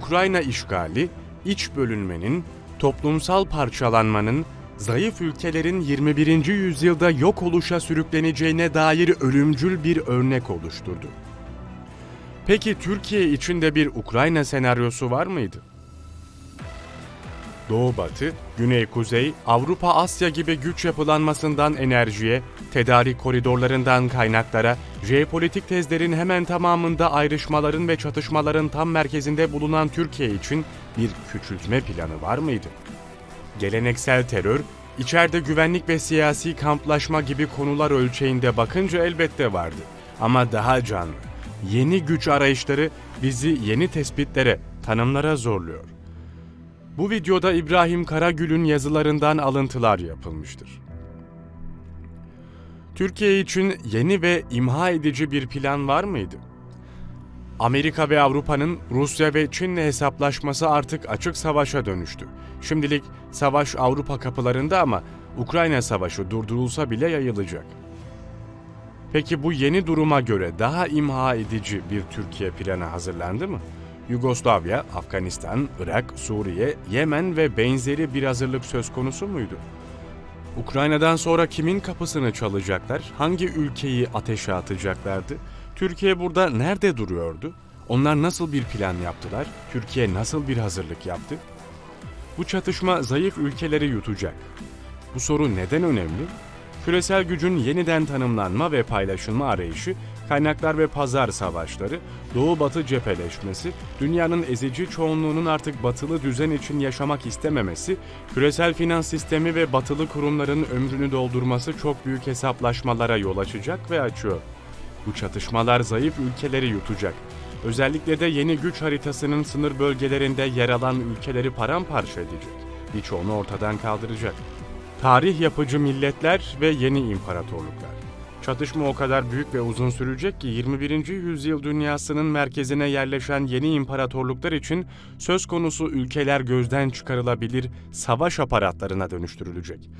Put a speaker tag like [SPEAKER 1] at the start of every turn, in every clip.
[SPEAKER 1] Ukrayna işgali, iç bölünmenin, toplumsal parçalanmanın, zayıf ülkelerin 21. yüzyılda yok oluşa sürükleneceğine dair ölümcül bir örnek oluşturdu. Peki Türkiye için de bir Ukrayna senaryosu var mıydı? Doğu Batı, Güney Kuzey, Avrupa Asya gibi güç yapılanmasından enerjiye, tedarik koridorlarından kaynaklara, jeopolitik tezlerin hemen tamamında ayrışmaların ve çatışmaların tam merkezinde bulunan Türkiye için bir küçültme planı var mıydı? Geleneksel terör, içeride güvenlik ve siyasi kamplaşma gibi konular ölçeğinde bakınca elbette vardı. Ama daha canlı, yeni güç arayışları bizi yeni tespitlere, tanımlara zorluyor. Bu videoda İbrahim Karagül'ün yazılarından alıntılar yapılmıştır. Türkiye için yeni ve imha edici bir plan var mıydı? Amerika ve Avrupa'nın Rusya ve Çin'le hesaplaşması artık açık savaşa dönüştü. Şimdilik savaş Avrupa kapılarında ama Ukrayna savaşı durdurulsa bile yayılacak. Peki bu yeni duruma göre daha imha edici bir Türkiye planı hazırlandı mı? Yugoslavya, Afganistan, Irak, Suriye, Yemen ve benzeri bir hazırlık söz konusu muydu? Ukrayna'dan sonra kimin kapısını çalacaklar? Hangi ülkeyi ateşe atacaklardı? Türkiye burada nerede duruyordu? Onlar nasıl bir plan yaptılar? Türkiye nasıl bir hazırlık yaptı? Bu çatışma zayıf ülkeleri yutacak. Bu soru neden önemli? Küresel gücün yeniden tanımlanma ve paylaşılma arayışı, kaynaklar ve pazar savaşları, doğu-batı cepheleşmesi, dünyanın ezici çoğunluğunun artık batılı düzen için yaşamak istememesi, küresel finans sistemi ve batılı kurumların ömrünü doldurması çok büyük hesaplaşmalara yol açacak ve açıyor. Bu çatışmalar zayıf ülkeleri yutacak. Özellikle de yeni güç haritasının sınır bölgelerinde yer alan ülkeleri paramparça edecek. Birçoğunu ortadan kaldıracak. Tarih yapıcı milletler ve yeni imparatorluklar. Çatışma o kadar büyük ve uzun sürecek ki 21. yüzyıl dünyasının merkezine yerleşen yeni imparatorluklar için söz konusu ülkeler gözden çıkarılabilir savaş aparatlarına dönüştürülecek.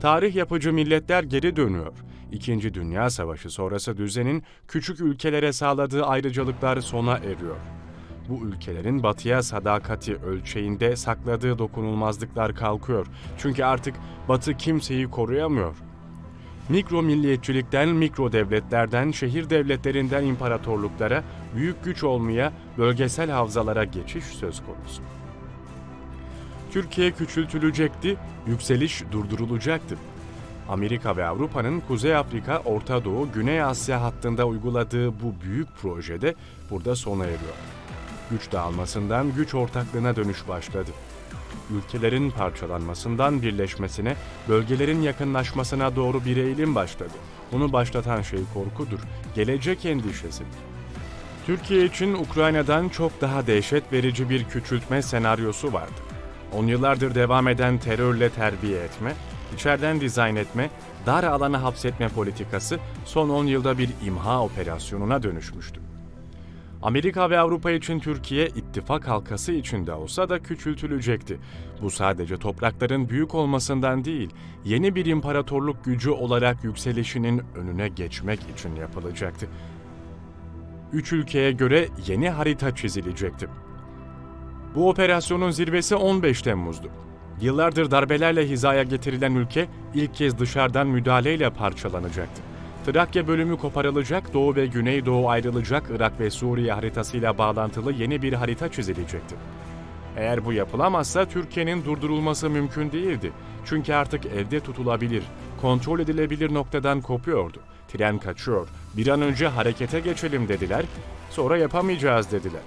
[SPEAKER 1] Tarih yapıcı milletler geri dönüyor. İkinci Dünya Savaşı sonrası düzenin küçük ülkelere sağladığı ayrıcalıklar sona eriyor. Bu ülkelerin batıya sadakati ölçeğinde sakladığı dokunulmazlıklar kalkıyor. Çünkü artık batı kimseyi koruyamıyor. Mikro milliyetçilikten mikro devletlerden, şehir devletlerinden imparatorluklara, büyük güç olmaya, bölgesel havzalara geçiş söz konusu. Türkiye küçültülecekti, yükseliş durdurulacaktı. Amerika ve Avrupa'nın Kuzey Afrika, Orta Doğu, Güney Asya hattında uyguladığı bu büyük projede burada sona eriyor. Güç dağılmasından güç ortaklığına dönüş başladı. Ülkelerin parçalanmasından birleşmesine, bölgelerin yakınlaşmasına doğru bir eğilim başladı. Bunu başlatan şey korkudur, gelecek endişesidir. Türkiye için Ukrayna'dan çok daha dehşet verici bir küçültme senaryosu vardı. On yıllardır devam eden terörle terbiye etme, içeriden dizayn etme, dar alana hapsetme politikası son 10 yılda bir imha operasyonuna dönüşmüştü. Amerika ve Avrupa için Türkiye ittifak halkası içinde olsa da küçültülecekti. Bu sadece toprakların büyük olmasından değil, yeni bir imparatorluk gücü olarak yükselişinin önüne geçmek için yapılacaktı. Üç ülkeye göre yeni harita çizilecekti. Bu operasyonun zirvesi 15 Temmuz'du. Yıllardır darbelerle hizaya getirilen ülke ilk kez dışarıdan müdahaleyle parçalanacaktı. Trakya bölümü koparılacak, Doğu ve Güneydoğu ayrılacak, Irak ve Suriye haritasıyla bağlantılı yeni bir harita çizilecekti. Eğer bu yapılamazsa Türkiye'nin durdurulması mümkün değildi. Çünkü artık elde tutulabilir, kontrol edilebilir noktadan kopuyordu. Tren kaçıyor, bir an önce harekete geçelim dediler, sonra yapamayacağız dediler.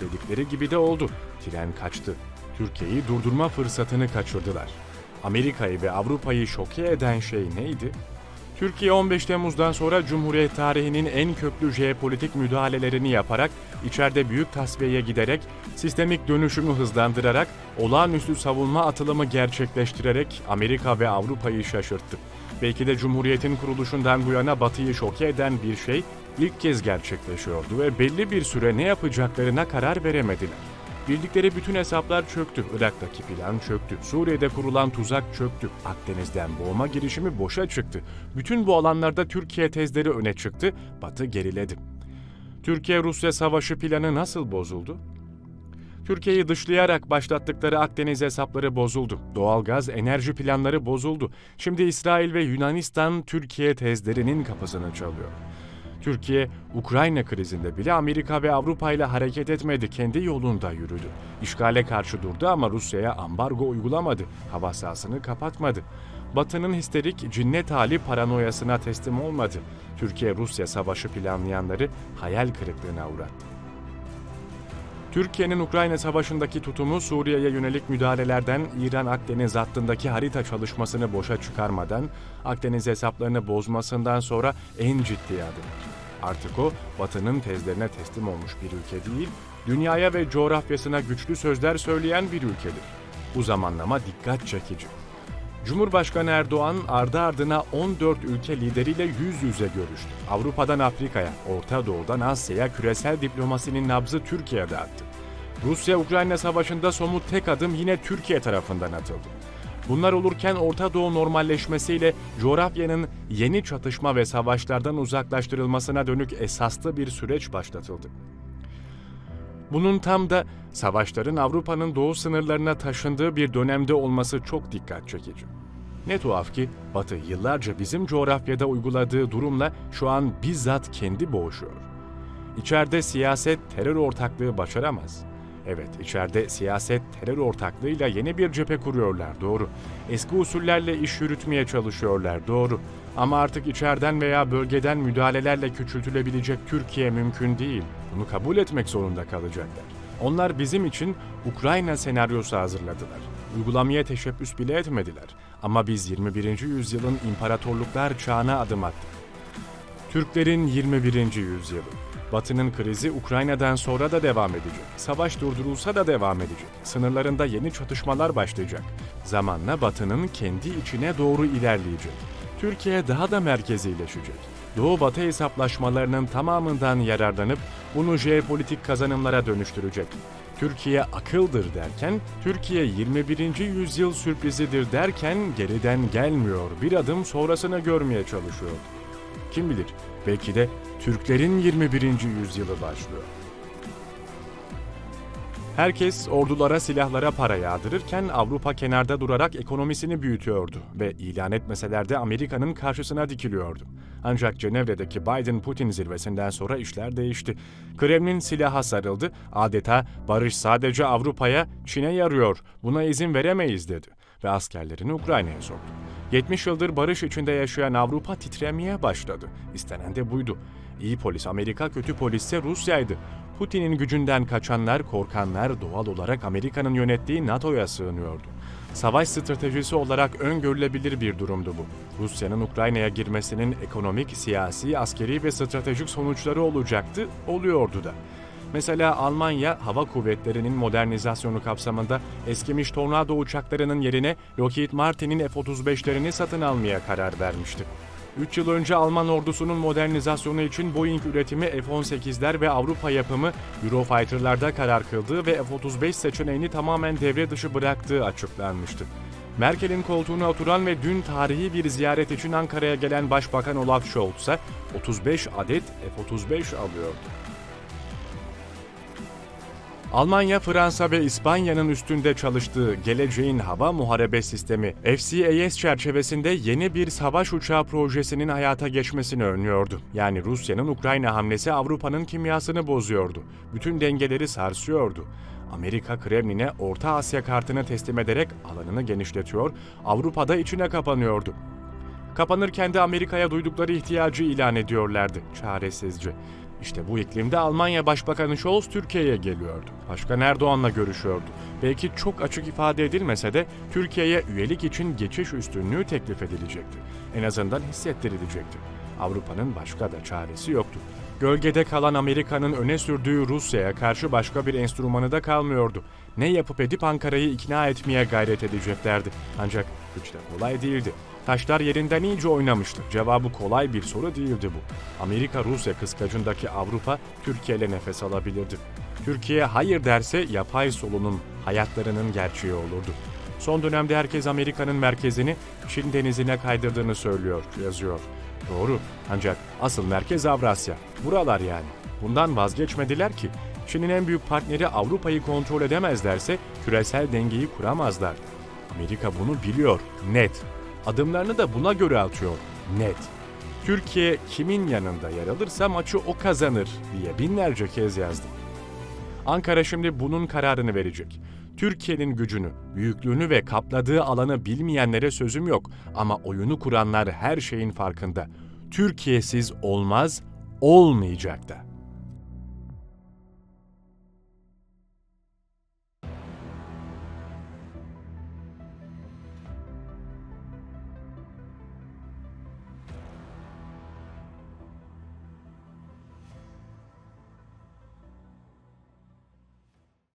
[SPEAKER 1] Dedikleri gibi de oldu. Tren kaçtı. Türkiye'yi durdurma fırsatını kaçırdılar. Amerika'yı ve Avrupa'yı şoke eden şey neydi? Türkiye 15 Temmuz'dan sonra Cumhuriyet tarihinin en köklü jeopolitik müdahalelerini yaparak, içeride büyük tasfiyeye giderek, sistemik dönüşümü hızlandırarak, olağanüstü savunma atılımı gerçekleştirerek Amerika ve Avrupa'yı şaşırttı. Belki de Cumhuriyet'in kuruluşundan bu yana Batı'yı şoke eden bir şey ilk kez gerçekleşiyordu ve belli bir süre ne yapacaklarına karar veremediler. Bildikleri bütün hesaplar çöktü. Irak'taki plan çöktü. Suriye'de kurulan tuzak çöktü. Akdeniz'den boğma girişimi boşa çıktı. Bütün bu alanlarda Türkiye tezleri öne çıktı. Batı geriledi. Türkiye-Rusya savaşı planı nasıl bozuldu? Türkiye'yi dışlayarak başlattıkları Akdeniz hesapları bozuldu. Doğalgaz, enerji planları bozuldu. Şimdi İsrail ve Yunanistan Türkiye tezlerinin kapısını çalıyor. Türkiye, Ukrayna krizinde bile Amerika ve Avrupa ile hareket etmedi, kendi yolunda yürüdü. İşgale karşı durdu ama Rusya'ya ambargo uygulamadı, hava sahasını kapatmadı. Batı'nın histerik cinnet hali paranoyasına teslim olmadı. Türkiye-Rusya savaşı planlayanları hayal kırıklığına uğrattı. Türkiye'nin Ukrayna Savaşı'ndaki tutumu Suriye'ye yönelik müdahalelerden İran Akdeniz hattındaki harita çalışmasını boşa çıkarmadan Akdeniz hesaplarını bozmasından sonra en ciddi adımdır. Artık o Batı'nın tezlerine teslim olmuş bir ülke değil, dünyaya ve coğrafyasına güçlü sözler söyleyen bir ülkedir. Bu zamanlama dikkat çekici. Cumhurbaşkanı Erdoğan ardı ardına 14 ülke lideriyle yüz yüze görüştü. Avrupa'dan Afrika'ya, Orta Doğu'dan Asya'ya küresel diplomasinin nabzı Türkiye'de attı. Rusya-Ukrayna savaşında somut tek adım yine Türkiye tarafından atıldı. Bunlar olurken Orta Doğu normalleşmesiyle coğrafyanın yeni çatışma ve savaşlardan uzaklaştırılmasına dönük esaslı bir süreç başlatıldı. Bunun tam da savaşların Avrupa'nın doğu sınırlarına taşındığı bir dönemde olması çok dikkat çekici. Ne tuhaf ki Batı yıllarca bizim coğrafyada uyguladığı durumla şu an bizzat kendi boğuşuyor. İçeride siyaset terör ortaklığı başaramaz. Evet, içeride siyaset terör ortaklığıyla yeni bir cephe kuruyorlar, doğru. Eski usullerle iş yürütmeye çalışıyorlar, doğru. Ama artık içeriden veya bölgeden müdahalelerle küçültülebilecek Türkiye mümkün değil. Bunu kabul etmek zorunda kalacaklar. Onlar bizim için Ukrayna senaryosu hazırladılar. Uygulamaya teşebbüs bile etmediler. Ama biz 21. yüzyılın imparatorluklar çağına adım attık. Türklerin 21. yüzyılı. Batı'nın krizi Ukrayna'dan sonra da devam edecek. Savaş durdurulsa da devam edecek. Sınırlarında yeni çatışmalar başlayacak. Zamanla Batı'nın kendi içine doğru ilerleyecek. Türkiye daha da merkezileşecek. Doğu-Batı hesaplaşmalarının tamamından yararlanıp bunu jeopolitik kazanımlara dönüştürecek. Türkiye akıldır derken, Türkiye 21. yüzyıl sürprizidir derken geriden gelmiyor, bir adım sonrasını görmeye çalışıyor. Kim bilir, belki de Türklerin 21. yüzyılı başlıyor. Herkes ordulara, silahlara para yağdırırken Avrupa kenarda durarak ekonomisini büyütüyordu ve ilan etmeseler de Amerika'nın karşısına dikiliyordu. Ancak Cenevre'deki Biden-Putin zirvesinden sonra işler değişti. Kremlin silaha sarıldı, adeta barış sadece Avrupa'ya, Çin'e yarıyor, buna izin veremeyiz dedi ve askerlerini Ukrayna'ya soktu. 70 yıldır barış içinde yaşayan Avrupa titremeye başladı. İstenen de buydu. İyi polis Amerika, kötü polis Rusya'ydı. Putin'in gücünden kaçanlar, korkanlar doğal olarak Amerika'nın yönettiği NATO'ya sığınıyordu. Savaş stratejisi olarak öngörülebilir bir durumdu bu. Rusya'nın Ukrayna'ya girmesinin ekonomik, siyasi, askeri ve stratejik sonuçları olacaktı, oluyordu da. Mesela Almanya hava kuvvetlerinin modernizasyonu kapsamında eskimiş Tornado uçaklarının yerine Lockheed Martin'in F-35'lerini satın almaya karar vermişti. 3 yıl önce Alman ordusunun modernizasyonu için Boeing üretimi F-18'ler ve Avrupa yapımı Eurofighter'larda karar kıldığı ve F-35 seçeneğini tamamen devre dışı bıraktığı açıklanmıştı. Merkel'in koltuğuna oturan ve dün tarihi bir ziyaret için Ankara'ya gelen Başbakan Olaf Scholz ise 35 adet F-35 alıyordu. Almanya, Fransa ve İspanya'nın üstünde çalıştığı geleceğin hava muharebe sistemi FCAS çerçevesinde yeni bir savaş uçağı projesinin hayata geçmesini önlüyordu. Yani Rusya'nın Ukrayna hamlesi Avrupa'nın kimyasını bozuyordu. Bütün dengeleri sarsıyordu. Amerika Kremlin'e Orta Asya kartını teslim ederek alanını genişletiyor, Avrupa'da içine kapanıyordu. Kapanırken de Amerika'ya duydukları ihtiyacı ilan ediyorlardı çaresizce. İşte bu iklimde Almanya Başbakanı Scholz Türkiye'ye geliyordu. Başkan Erdoğan'la görüşüyordu. Belki çok açık ifade edilmese de Türkiye'ye üyelik için geçiş üstünlüğü teklif edilecekti. En azından hissettirilecekti. Avrupa'nın başka da çaresi yoktu. Gölgede kalan Amerika'nın öne sürdüğü Rusya'ya karşı başka bir enstrümanı da kalmıyordu. Ne yapıp edip Ankara'yı ikna etmeye gayret edeceklerdi. Ancak hiç de kolay değildi. Taşlar yerinden iyice oynamıştı. Cevabı kolay bir soru değildi bu. Amerika-Rusya kıskacındaki Avrupa Türkiye ile nefes alabilirdi. Türkiye hayır derse yapay solunum hayatlarının gerçeği olurdu. Son dönemde herkes Amerika'nın merkezini Çin denizine kaydırdığını söylüyor, yazıyor. Doğru ancak asıl merkez Avrasya. Buralar yani. Bundan vazgeçmediler ki. Çin'in en büyük partneri Avrupa'yı kontrol edemezlerse küresel dengeyi kuramazlar. Amerika bunu biliyor, net. Adımlarını da buna göre atıyor, net. Türkiye kimin yanında yer alırsa maçı o kazanır diye binlerce kez yazdı. Ankara şimdi bunun kararını verecek. Türkiye'nin gücünü, büyüklüğünü ve kapladığı alanı bilmeyenlere sözüm yok ama oyunu kuranlar her şeyin farkında. Türkiye'siz olmaz, olmayacak da.